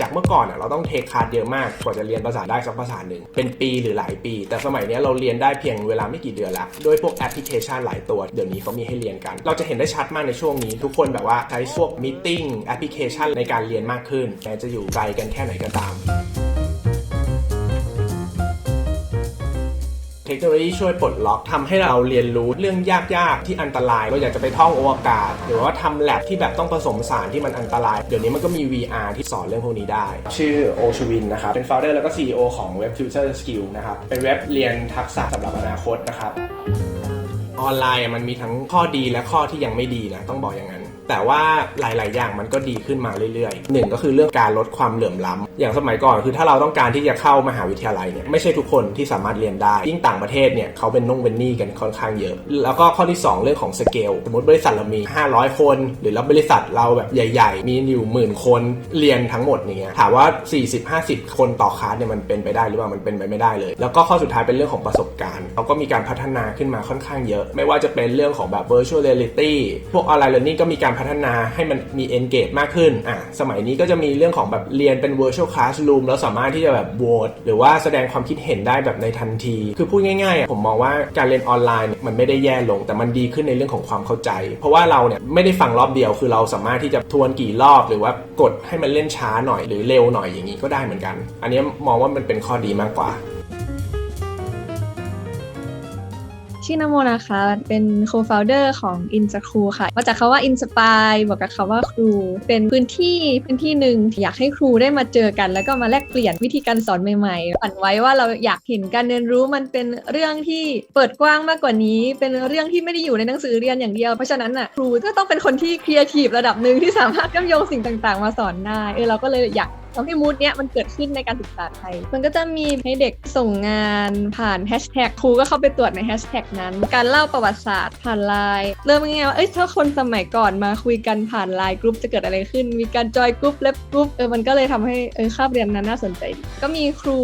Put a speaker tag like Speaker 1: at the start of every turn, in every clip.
Speaker 1: จากเมื่อก่อนเราต้องเทคคลาดเยอะมากกว่าจะเรียนภาษาได้สักภาษาหนึ่งเป็นปีหรือหลายปี แต่สมัยนี้เราเรียนได้เพียงเวลาไม่กี่เดือนละด้วยพวกแอปพลิเคชันหลายตัวเดี๋ยวนี้เขามีให้เรียนกัน เราจะเห็นได้ชัดมากในช่วงนี้ ทุกคนแบบว่าใช้พวกมิ팅แอปพลิเคชันในการเรียนมากขึ้นแม้จะอยู่ไกลกันแค่ไหนก็ตาม เทคโนโลยีช่วยปลดล็อกทำให้เราเรียนรู้เรื่องยากๆ ที่อันตราย เราอยากจะไปท่องอวกาศ หรือว่าทำแลบที่แบบต้องผสมสารที่มันอันตราย เดี๋ยวนี้มันก็มี VR ที่สอนเรื่องพวกนี้ได้ ชื่อโอชวินนะครับ เป็น founder แล้วก็ CEO ของ Web Future Skill นะครับ เป็นเว็บเรียนทักษะสำหรับอนาคตนะครับ ออนไลน์อะมันมีทั้งข้อดีและข้อที่ยังไม่ดีนะ ต้องบอกอย่างนั้น แต่ว่าหลาย ๆ อย่างมันก็ดีขึ้นมาเรื่อยๆหนึ่งก็คือเรื่องการลดความเหลื่อมล้ำอย่างสมัยก่อนคือถ้าเราต้องการที่จะเข้ามหาวิทยาลัยเนี่ยไม่ใช่ทุกคนที่สามารถเรียนได้ ยิ่งต่างประเทศเนี่ยเขาเป็นนุ่งเป็นหนี้กันค่อนข้างเยอะ แล้วก็ข้อที่ 2 เรื่องของสเกลสมมติบริษัทเรามี 500 คน หรือรับบริษัทเราแบบใหญ่ ๆ มีอยู่หมื่นคนเรียนทั้งหมดเงี้ยถามว่า 40-50 คนต่อคลาสเนี่ยมันเป็นไปได้หรือเปล่ามันเป็นไปไม่ได้เลย แล้วก็ข้อสุดท้ายเป็นเรื่องของประสบการณ์เขาก็มีการพัฒนาขึ้นมาค่อนข้างเยอะ ไม่ว่าจะเป็นเรื่องของแบบ virtual reality พวก online learning ก็มีการพัฒนาให้มันมี engage มากขึ้นอะสมัยนี้ก็จะมีเรื่องของแบบเรียนเป็น virtual classroom แล้วสามารถที่จะแบบโหวตหรือว่าแสดงความคิดเห็นได้แบบในทันที คือพูดง่ายๆอะผมมองว่าการเรียนออนไลน์มันไม่ได้แย่ลง แต่มันดีขึ้นในเรื่องของความเข้าใจ เพราะว่าเราเนี่ยไม่ได้ฟังรอบเดียว คือเราสามารถที่จะทวนกี่รอบ หรือว่ากดให้มันเล่นช้าหน่อยหรือเร็วหน่อยอย่างนี้ก็ได้เหมือนกัน อันนี้มองว่ามันเป็นข้อดีมากกว่า
Speaker 2: ชื่อนโมนะคะ เป็น co-founder ของ i n s c r u ค่ะ มาจากคาว่า inspire บวกกับคาว่าครู เป็นพื้นที่พื้นที่หนึ่งที่อยากให้ครูได้มาเจอกัน แล้วก็มาแลกเปลี่ยนวิธีการสอนใหม่ๆฝันไว้ว่าเราอยากเห็นการเรียนรู้มันเป็นเรื่องที่เปิดกว้างมากกว่านี้ เป็นเรื่องที่ไม่ได้อยู่ในหนังสือเรียนอย่างเดียว เพราะฉะนั้นน่ะครูก็ต้องเป็นคนที่ครีเอทีฟระดับหนึ่งที่สามารถเชื่อมโยงสิ่งต่าง ๆ มาสอนได้เออเราก็เลยอยากทำให้มูดเนี้ยมันเกิดขึ้นในการศึกษาไทย มันก็จะมีให้เด็กส่งงานผ่านแฮชแท็กครูก็เข้าไปตรวจในแฮชแท็กนั้น การเล่าประวัติศาสตร์ผ่านไลน์เริ่มง่ายๆว่าเอ้ยถ้าคนสมัยก่อนมาคุยกันผ่านไลน์กรุ๊ปจะเกิดอะไรขึ้น มีการจอยกรุ๊ปเล็บกรุ๊ปเออมันก็เลยทำให้เออคาบเรียนนั้นน่าสนใจ ก็มีครู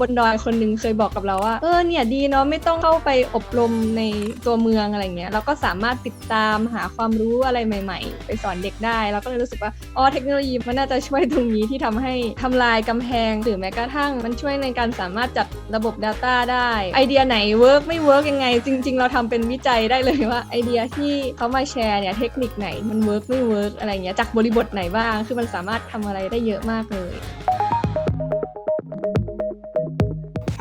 Speaker 2: บนดอยคนหนึงเคยบอกกับเราว่าเออเนี่ยดีเนาะไม่ต้องเข้าไปอบรมในตัวเมืองอะไรเงี้ยเราก็สามารถติดตามหาความรู้อะไรใหม่ ๆ ไปสอนเด็กได้เราก็เลยรู้สึกว่าอ๋อเทคโนโลยีมันน่าจะช่วยตรงนี้ที่ทำให้ทำลายกำแพง หรือแม้กระทั่งมันช่วยในการสามารถจัดระบบ Data ได้ ไอเดียไหนเวิร์กไม่เวิร์กยังไง จริง ๆ เราทำเป็นวิจัยได้เลยว่าไอเดียที่เขามาแชร์เนี่ยเทคนิคไหนมันเวิร์กไม่เวิร์กอะไรเงี้ยจากบริบทไหนบ้าง คือมันสามารถทำอะไรได้เยอะมากเลย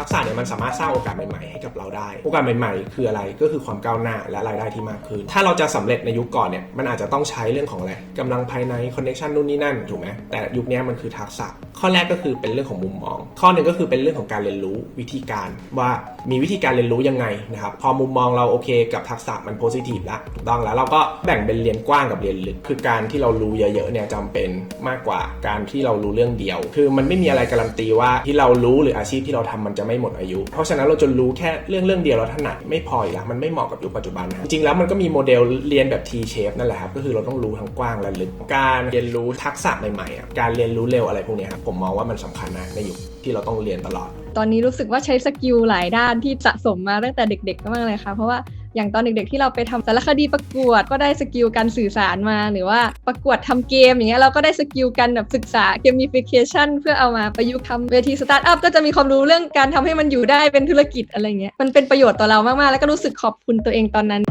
Speaker 1: ทักษะเนี่ยมันสามารถสร้างโอกาสใหม่ๆให้กับเราได้ โอกาสใหม่ๆ คืออะไรก็คือความก้าวหน้าและรายได้ที่มากขึ้น ถ้าเราจะสำเร็จในยุคก่อนเนี่ยมันอาจจะต้องใช้เรื่องของอะไรกำลังภายในคอนเน c ชันนู่นนี่นั่นถูกไหมแต่ยุคนี้มันคือทักษะ ข้อแรกก็คือเป็นเรื่องของมุมมอง ข้อหนึ่งก็คือเป็นเรื่องของการเรียนรู้วิธีการว่ามีวิธีการเรียนรู้ยังไงนะครับพอมุมมองเราโอเคกับทักษะมันโพซิทีฟแล้วถูกต้องแล้วเราก็แบ่งเป็นเรียนกว้างกับเรียนลึกคือการที่เรารู้เยอะๆเนี่ยจำเป็นมากกว่าการที่เรารู้เรื่องเดียว คือมันไม่มีอะไรการันตีว่าที่เรารู้หรืออาชีพที่เราทำมันจะไม่หมดอายุ เพราะฉะนั้นเราจะรู้แค่เรื่องเรื่องเดียวเราถนัดไม่พออีกละมันไม่เหมาะกับยุคปัจจุบันจริงๆแล้วมันก็มีโมเดลเรียนแบบ T shape นั่นแหละครับก็คือเราต้องรู้ทั้งกว้างและลึกการเรียนรู้ทักษะใหม่ๆการเรียนรู้เร็วอะไรพวกนี้ครับผมมองว่ามันสำคัญนะในยุคที่เราต้องเรียนตลอด
Speaker 2: ตอนนี้รู้สึกว่าใช้สกิลหลายด้านที่สะสมมาตั้งแต่เด็กๆมากเลยค่ะ เพราะว่าอย่างตอนเด็กๆที่เราไปทำสารคดีประกวดก็ได้สกิลการสื่อสารมาหรือว่าประกวดทำเกมอย่างเงี้ยเราก็ได้สกิลการแบบศึกษาเกม i ฟิเคชันเพื่อเอามาประยุกต์ทำเวทีสตาร์ทอัพก็จะมีความรู้เรื่องการทำให้มันอยู่ได้เป็นธุรกิจอะไรเงี้ยมันเป็นประโยชน์ต่อเรามากๆ แล้วก็รู้สึกขอบคุณตัวเองตอนนั้น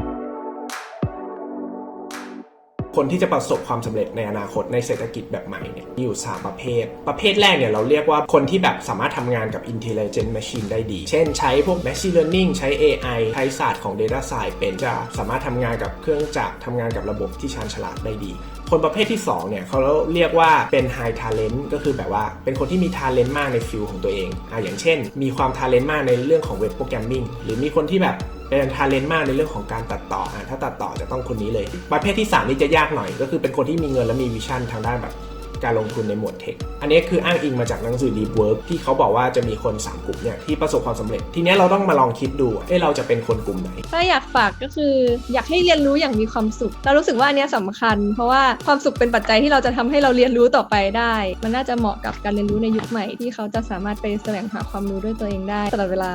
Speaker 1: คนที่จะประสบความสำเร็จในอนาคตในเศรษฐกิจแบบใหม่เนี่ยมีอยู่ 3 ประเภท ประเภทแรกเนี่ยเราเรียกว่าคนที่แบบสามารถทำงานกับ intelligent machine ได้ดี เช่นใช้พวก machine learning ใช้ AI ใช้ศาสตร์ของ data science เป็นจะสามารถทำงานกับเครื่องจักรทำงานกับระบบที่ชาญฉลาดได้ดี คนประเภทที่ 2 เนี่ยเขาเรียกว่าเป็น high talent ก็คือแบบว่าเป็นคนที่มี talent มากในฟิลของตัวเองอะอย่างเช่น มีความ talent มากในเรื่องของเว็บโปรแกรมมิ่งหรือมีคนที่แบบ เป็น talent มากในเรื่องของการตัดต่ออะถ้าตัดต่อจะต้องคนนี้เลย ประเภทที่ 3 นี่จะยากหน่อย ก็คือเป็นคนที่มีเงินและมีวิชั่นทางด้านแบบการลงทุนในหมวดเทค อันนี้คืออ้างอิงมาจากหนังสือ Deep Work ที่เขาบอกว่าจะมีคน 3 กลุ่มเนี่ยที่ประสบความสำเร็จ ทีนี้เราต้องมาลองคิดดู เอ้เราจะเป็นคนกลุ่มไหน
Speaker 2: ถ้าอยากฝากก็คืออยากให้เรียนรู้อย่างมีความสุข เรารู้สึกว่าอันนี้ยสำคัญ เพราะว่าความสุขเป็นปัจจัยที่เราจะทำให้เราเรียนรู้ต่อไปได้ มันน่าจะเหมาะกับการเรียนรู้ในยุคใหม่ที่เขาจะสามารถไปแสวงหาความรู้ด้วยตัวเองได้ตลอดเวลา